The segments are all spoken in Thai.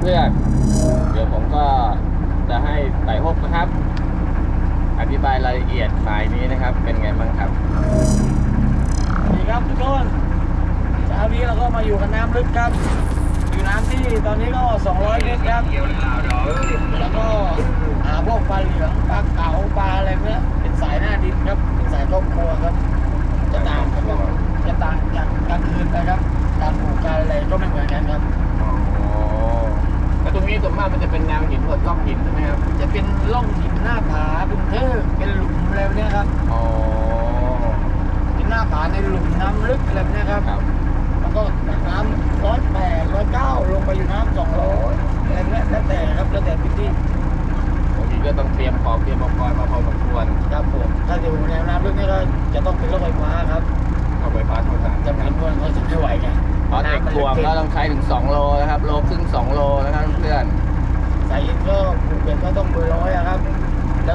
เพื่อนๆ เดี๋ยวผมก็จะให้ไต่ฮกนะครับ อธิบายรายละเอียดหมายนี้นะครับ เป็นไงบ้างครับสวัสดีครับทุกคนเช้านี้เราก็มาอยู่กับน้ำลึกครับ อยู่น้ำที่ตอนนี้ก็ 200 เมตรครับ แล้วก็หาพวกปลาเหลืองปลาเก๋าปลาอะไรเนี้ยเป็นสายหน้าดินครับ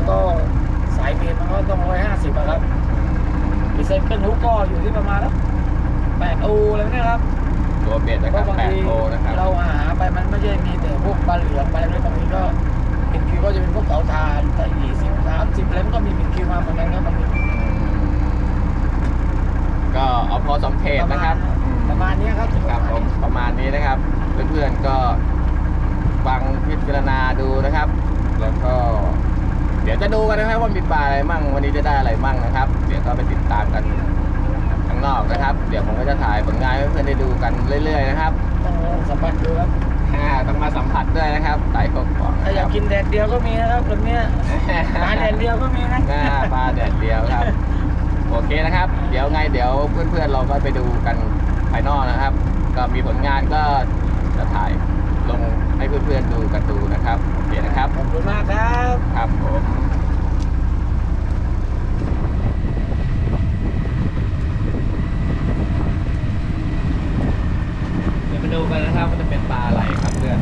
ก็สายเมนมันก็ต้องร้อยห้าสิบอะครับดีเซลเกิลฮุกก็อยู่ที่ประมาณแล้วแปดโออะไรเนี่ยครับตัวเบ็ดนะเพครับราะบางที8โลนะครับเราหาไปมันไม่ใช่มีแต่พวกปลาเหลืองปลาอะไรบางทีก็เป็นคิวก็จะเป็นพวกเก๋าทานแต่ยี่สิบสามสิบอะไรมันก็มีเป็นคิวมาเหมือนกันครับบางที ก็เอาพอสมเพชนะครับ ประมาณนี้ครับ ครับผมประมาณนี้นะครับ เพื่อนๆก็ฟังพิจารณาดูนะครับ แล้วก็ เดี๋ยวจะดู กันนะครับว่ามีปลาอะไรมั่งวันนี้จะได้อะไรมั่งนะครับ เดี๋ยวก็ไปติดตามกันข้างนอกนะครับ เดี๋ยวผมก็จะถ่ายผลงานให้เพื่อนๆได้ดูกันเรื่อย ๆ นะครับต้องลองสัมผัสดูครับอ่าต้องมาสัมผัสด้วยนะครับไต่กบก่อนถ้าอยากกินแดดเดียวก็มีนะครับแบบเนี้ยปลาแดดเดียวก็มีนะหน้าปลาแดดเดียวครับ โอเคนะครับ เดี๋ยวไงเดี๋ยวเพื่อนๆเราก็ไปดูกันภายนอกนะครับ ก็มีผลงานก็จะถ่ายลงให้เพื่อนๆดูกันดูนะครับโอเคนะครับขอบคุณมากครับครับผม ดูกันนะครับมันจะเป็นปลาอะไรครับเพื่อน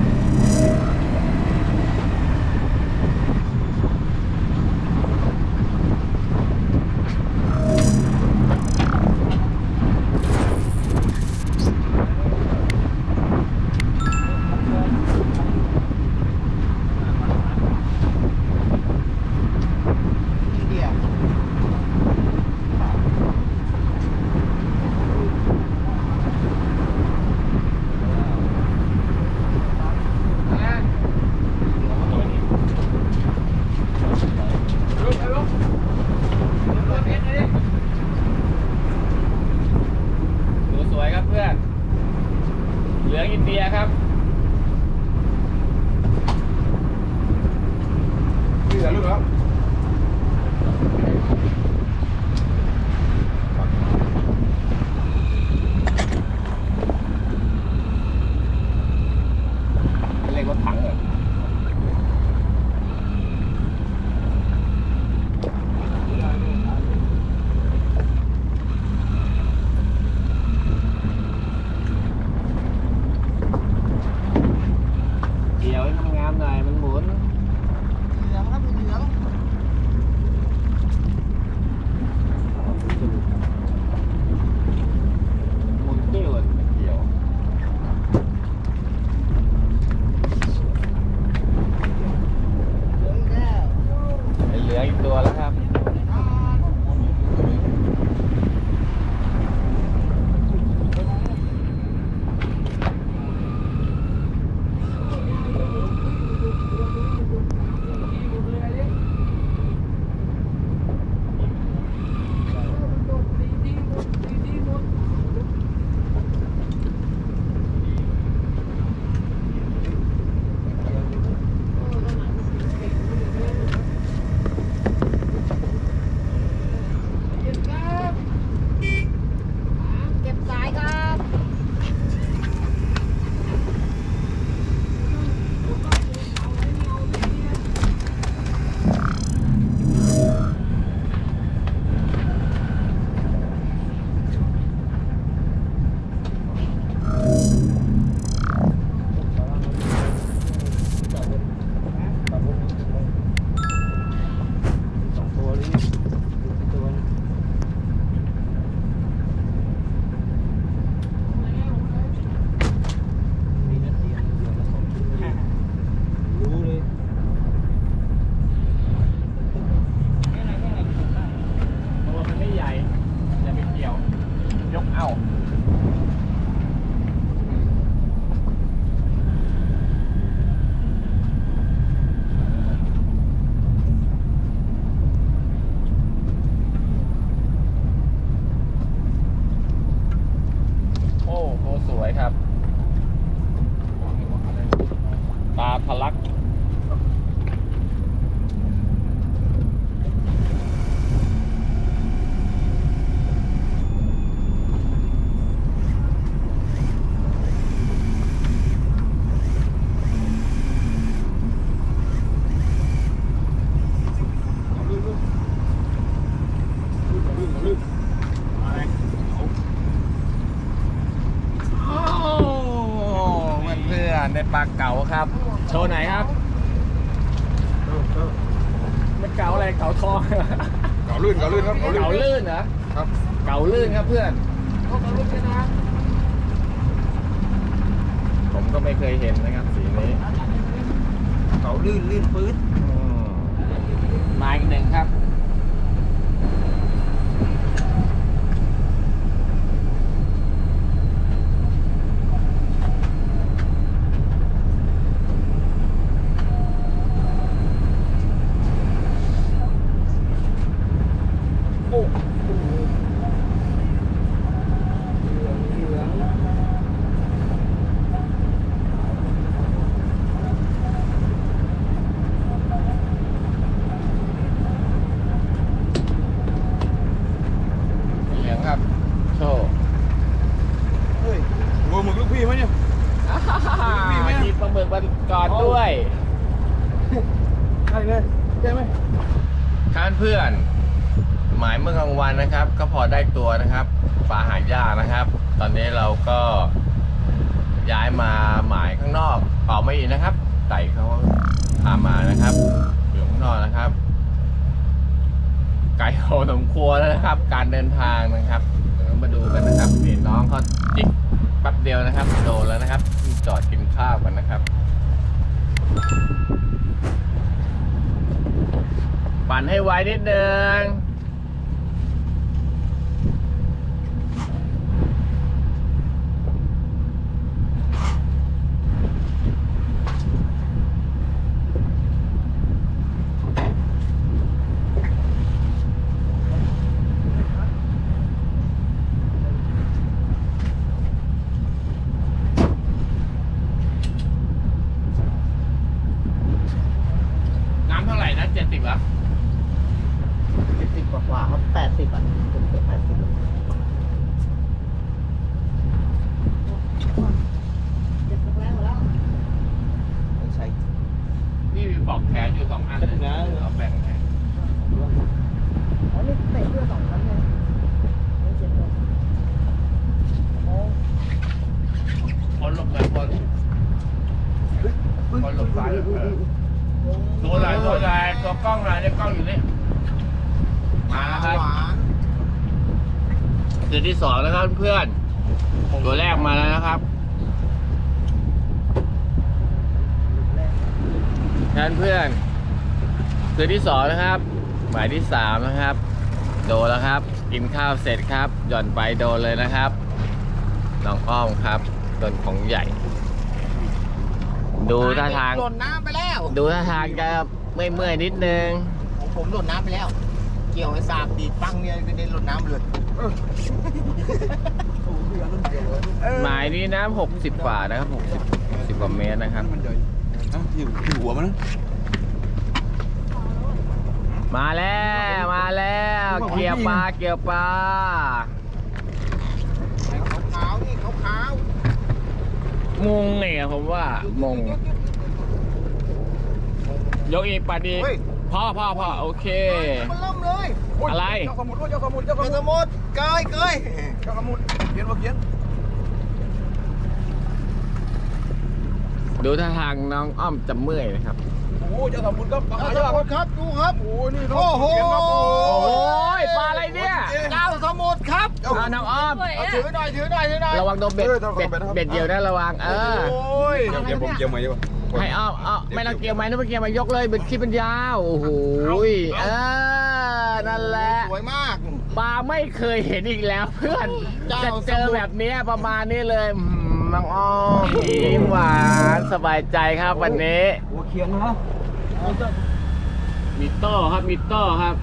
วยครับ ตาพลัก โอ้เพื่อน เพื่อนๆได้ปลาเก๋าครับ โชว์ไหนครับไม่เก๋าอะไรเก๋าทองเก่าลื่นเก่าลื่นครับเก่าลื่นเก๋าลื่นเหรอครับ เก๋าลื่นครับเพื่อน ผมก็ไม่เคยเห็นนะครับสีนี้ เก่าลื่นลื่นปื๊ด อืมมาอีกหนึ่งครับ โอ้โหเหลืองเหลือง เหลืองครับ โชว์ เฮ้ยโง่หมึกลูกพี่ไหมเนี่ย มีไหม มีปลาหมึกมันก่อนด้วย ใช่เลยใช่ไหม ครับเพื่อน หมายเมื่อกลางวันนะครับ ก็พอได้ตัวนะครับปลาหายากนะครับ ตอนนี้เราก็ย้ายมายข้างนอกเป่าไม่อีกนะครับไต่เขาพามานะครับอยู่ข้างนอกนะครับไกลพอสมควรแล้วนะครับ การเดินทางนะครับเดี๋ยวมาดูกันนะครับนี่น้องเขาจิกแป๊บเดียวนะครับโดนแล้วนะครับจอดกินข้าวกันนะครับปั่นให้ไวนิดนึง น้ำเท่าไหร่นะเจ็ดสิบอะ เจ็ดสิบกว่าๆครับแปดสิบอะเกือบเกือบแปดสิบเจ็ดแรงหมดแล้วไม่ใช่ นี่มีปลอกแขนอยู่สองอันเลย เป็นไง เอาแบ่งแขน อ๋อนี่เตะเพื่อสองครั้งเลยไม่เจ็บเลยโอ้ คนหลบหน่อยคนคนหลบซ้ายเออตัวไหนตัวไหนตัวกล้องไหนเนี่ยกล้องอยู่นี่มาแล้วครับ ตัวที่สองแล้วครับเพื่อนตัวแรกมาแล้วนะครับท่านเพื่อนตัวที่สองนะครับ หมายที่สามนะครับ โดนแล้วครับ กินข้าวเสร็จครับหย่อนไปโดนเลยนะครับน้องอ้อมครับต้นของใหญ่ ดูท่าทางหล่นน้ำไปแล้ว ดูท่าทางจะเมื่อยๆนิดนึงของผมหล่นน้ำไปแล้วเกี่ยวไอ้สากดีดปังเนี่ยกระเด็นหล่นน้ำเลยหมายนี้น้ำหกสิบกว่านะครับหกสิบสิบกว่าเมตรนะครับ มันใหญ่อะที่ที่หัวมันนะมาแล้วมาแล้วเกี่ยวปลาเกี่ยวปลาขาวๆนี่ขาวงงเนี่ยผมว่างงยกอีกปัดอีก พ่อพ่อพ่อโอเคๆมันล่มเลยอะไรเจ้าสมุดเจ้าสมุดเจ้าสเป็นสมุดมุดเกยเกยเจ้าสมุดเขียนว่าเขียนดูท่าทางน้องอ้อมจะเมื่อยนะครับ โอ้เจ้าสมุดครับเจ้าสมุดครับดูครับ โอ้นี่โอ้โหโอ้ยปลาอะไรเนี่ยเจ้าสมุดครับอ่าน้องอ้อม เอาถือหน่อยถือหน่อยถือหน่อยระวังโดนเบ็ดเบ็ดเบ็ดเดียวนะระวังเออ โอ้ ยเดี๋ยวเดี๋ยวผมเกี่ยวใหม่ดีกว่าให้อ้อมอ้อมไม่ต้องเกี่ยวไหมนึกว่าเกี่ยวไหมยกเลยเบ็ดคลิปเป็นยาวโอ้โหเออนั่นแหละสวยมากปลาไม่เคยเห็นอีกแล้วเพื่อนจะเจอแบบเนี้ยประมาณนี้เลยอืมน้องอ้อมยิ้มหวานสบายใจครับวันนี้หัวเขียนนะมีโต้ครับมีโต้ครับ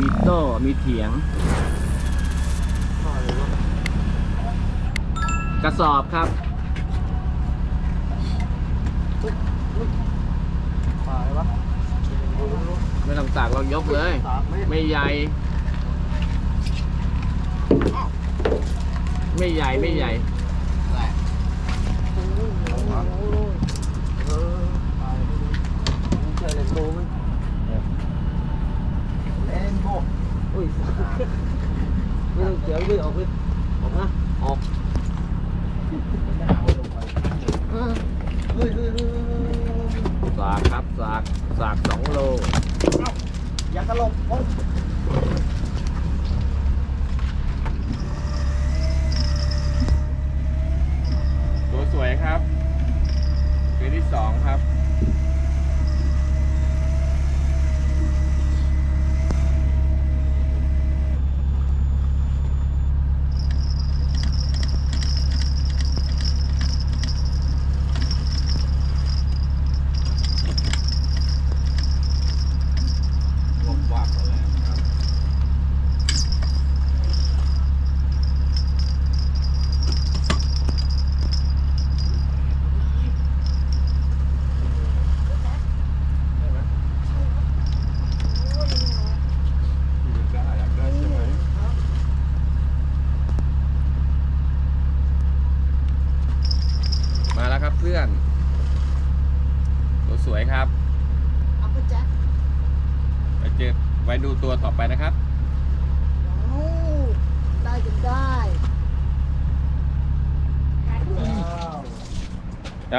มีโต้มีเถียง กระสอบครับปลาอะไรวะไม่ต้องตักเรายกเลยสามเมตรไม่ใหญ่ ไม่ใหญ่ไม่ใหญ่เออปลาอะไรไม่รู้เจอเลนโบมั้ยเลนโบอุ้ยไม่ต้องเจียวด้วยออกเลยออกนะออก สากครับสากสากสองโลอย่าตลกโอ๊ยตัวสวยครับ คือที่สองครับ ลมวาบมาแล้วครับ อยากได้ใช่ไหมมาแล้วครับเพื่อน ตัวสวยครับ เอาไปแจ็ค ไปเจอไว้ดูตัวต่อไปนะครับ โอ้ได้จนได้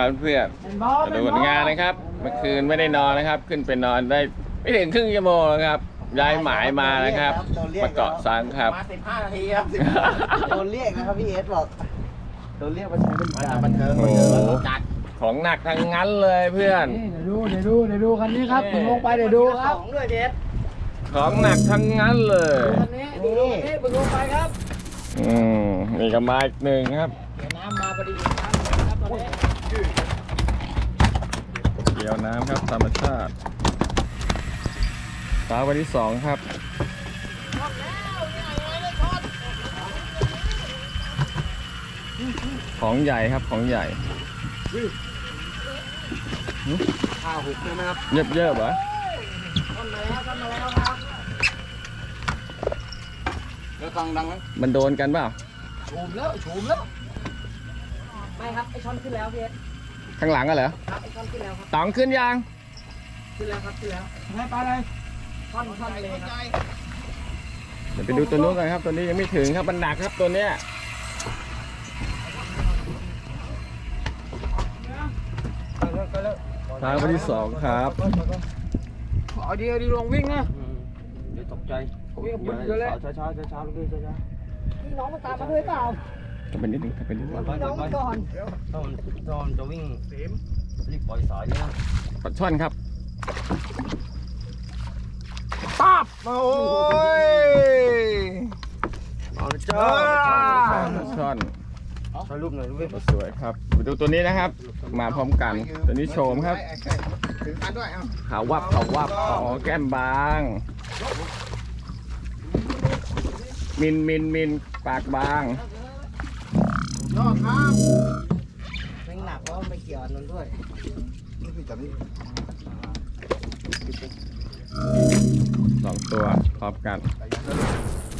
ครับเพื่อนเป็นบอมาดูผลงานนะครับเมื่อคืนไม่ได้นอนนะครับ ขึ้นไปนอนได้ไม่ถึงครึ่งชั่วโมงนะครับย้ายหมายมานะครับมาเกาะซังครับมาสิบห้านาทีครับโดนเรียกนะครับพี่เอสบอกโดนเรียกมาใช้บริการบันเทิงโอ้โหของหนักทั้งนั้นเลยเพื่อนนี่เดี๋ยวดู เดี๋ยวดู เดี๋ยวดูคันนี้ครับมึงลงไปเดี๋ยวดูครับสองด้วยพี่เอสของหนักทั้งนั้นเลยคันนี้ดูดูคันนี้มึงลงไปครับ อืมนี่ก็มาอีกหนึ่งครับ เดี๋ยวน้ำมาพอดีน้ำมาครับตอนนี้ เกี่ยวน้ำครับธรรมชาติปลาวันที่สองครับของใหญ่ครับของใหญ่ข้าวหุบใช่ไหมครับเยอะเยอะๆเหรอต้นมาแล้วต้นมาแล้วครับแล้วตังดังไหมมันโดนกันเปล่าชูมแล้วชูมแล้ว ไม่ครับไอช้อนขึ้นแล้วพี่เอสข้างหลังกันเหรอครับไอช้อนขึ้นแล้วครับต๋องขึ้นยังขึ้นแล้วครับขึ้นแล้วไม่ไปเลยช้อนช้อนเลยครับเดี๋ยวไปดูตัวนู้นกันครับ ตัวนี้ยังไม่ถึงครับมันหนักครับตัวเนี้ยปลาวันที่สองครับเอาดีเอาดีลงวิ่งนะเดี๋ยวตกใจวิ่งบึ้งเลยช้าช้าช้าช้าลูกพี่ช้าช้าพี่น้องมาตามมาด้วยเปล่า จะเป็นนิดนึงจะเป็นนิดนึงพี่น้องมาก่อนถ้ามันถ้ามันจะวิ่งรีบปล่อยสายเนี่ยนะปลาช่อนครับปั๊บโอ้ยเอาจ้าปลาช่อนถ่ายรูปหน่อยลูกพี่ตัวสวยครับไปดูตัวนี้นะครับ มาพร้อมกันตัวนี้โชมครับถือคันด้วยเอาขาววับขาววับอ๋อแก้มบาง มินมินมินปากบาง ยอดครับแม่งหนักเพราะว่าไม่เกี่ยวอันนั้นด้วยนี่พี่จับนี่สองตัวพร้อมกันไปยันแล้ว